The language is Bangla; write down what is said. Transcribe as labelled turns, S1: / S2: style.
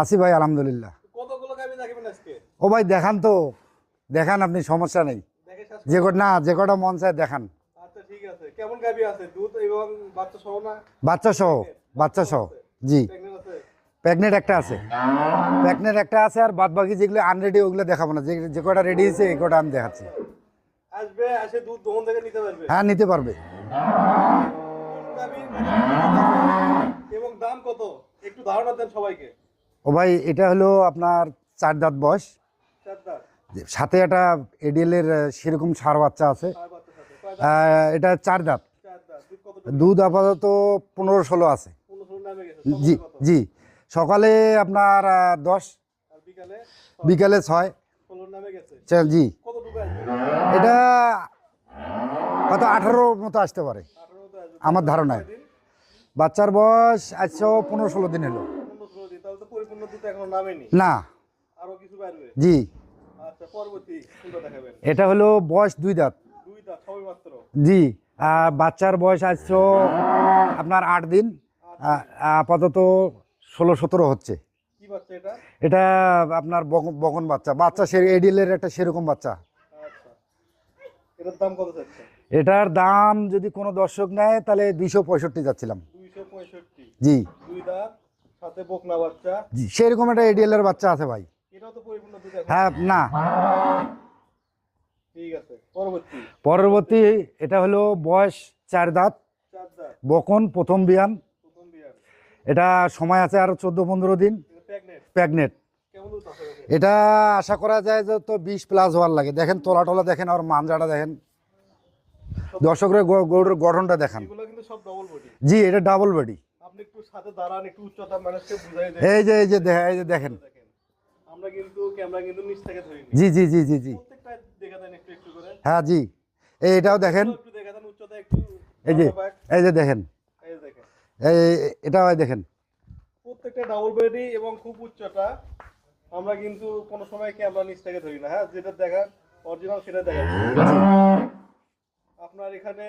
S1: আছি ভাই আলহামদুলিল্লাহ। ও ভাই দেখান তো। দেখান আপনি সমস্যা নেই। যে না যে কটা মন চায় দেখান।
S2: আচ্ছা বাচ্চা সহ
S1: বাচ্চা সহ জি।
S2: প্রেগনেন্ট
S1: একটা আছে। প্যাকনেট একটা আছে আর বাদ বাকি যেগুলো আনরেডি ওগুলো দেখাবো না। যে যে কটা রেডি হয়েছে এই কটা আমি দেখাচ্ছি। হ্যাঁ নিতে পারবে।
S2: এবং দাম কত? একটু ধারণা দেন সবাইকে।
S1: ও ভাই এটা হলো আপনার চার দাঁত বয়স। সাথে একটা এডিএল এর সেরকম সার বাচ্চা আছে। এটা চার দাঁত।
S2: দুধ
S1: আপাতত পনেরো ষোলো আছে। জি জি। সকালে আপনার দশ।
S2: বিকালে
S1: ছয়। জি। এটা হয়তো আঠারো মতো আসতে পারে। আমার ধারণায়। বাচ্চার বয়স আজও পনেরো ষোলো দিন হলো। না।
S2: আরও কিছু বাড়বে?
S1: জি।
S2: আচ্ছা পরবর্তী কোনটা দেখাবেন?
S1: এটা হলো বয়স দুই দাঁত।
S2: দুই দাঁত সবই মাত্র?
S1: জি। আর বাচ্চার বয়স আজও আপনার আট দিন। আপাতত ষোলো সতেরো হচ্ছে।
S2: এটা?
S1: আপনার বকন বাচ্চা। বাচ্চা সে এডিএলের একটা সেরকম বাচ্চা।
S2: আচ্ছা। এটার দাম
S1: যদি কোনো দর্শক নেয় তাহলে দুইশো পঁয়ষট্টি যাচ্ছিলাম। জি।
S2: দুই দাঁত সাথে বকনা বাচ্চা।
S1: জি সেরকম একটা এডিএলের বাচ্চা আছে ভাই।
S2: এটাও তো পরিপূর্ণ দুধ
S1: হ্যাঁ না।
S2: ঠিক আছে পরবর্তী।
S1: পরবর্তী এটা হলো বয়স চার দাঁত। বকন প্রথম বিয়ান। এটা সময় আছে আরও চোদ্দ পনেরো দিন। প্যাগনেট? এটা আশা করা যায় যে তো বিশ প্লাস হওয়ার লাগে। দেখেন তোলা টোলা দেখেন আর মাঞ্জাটা দেখেন। দর্শকরা গরুর গঠনটা দেখান। জি এটা ডাবল বডি
S2: আপনি একটু সাথে দাঁড়ান একটু উচ্চতা মানুষকে বুঝাই দেন।
S1: এই যে এই যে এই যে দেখেন।
S2: দেখেন আমরা কিন্তু ক্যামেরা কিন্তু নিচ থেকে ধরিনি।
S1: জি জি জি জি জি।
S2: প্রত্যেকটা দেখা দেন একটু একটু করে।
S1: হ্যাঁ জি। এই এটাও দেখেন।
S2: একটু দেখা দেন উচ্চতা একটু
S1: এই যে এই যে দেখেন।
S2: এই দেখেন।
S1: এই এটাও দেখেন।
S2: প্রত্যেকটা ডাবল বডি এবং খুব উচ্চতা আমরা কিন্তু কোনো সময় ক্যামেরা নিচ থেকে ধরি না হ্যাঁ? যেটা দেখা অরিজিনাল সেটা দেখা আপনার এখানে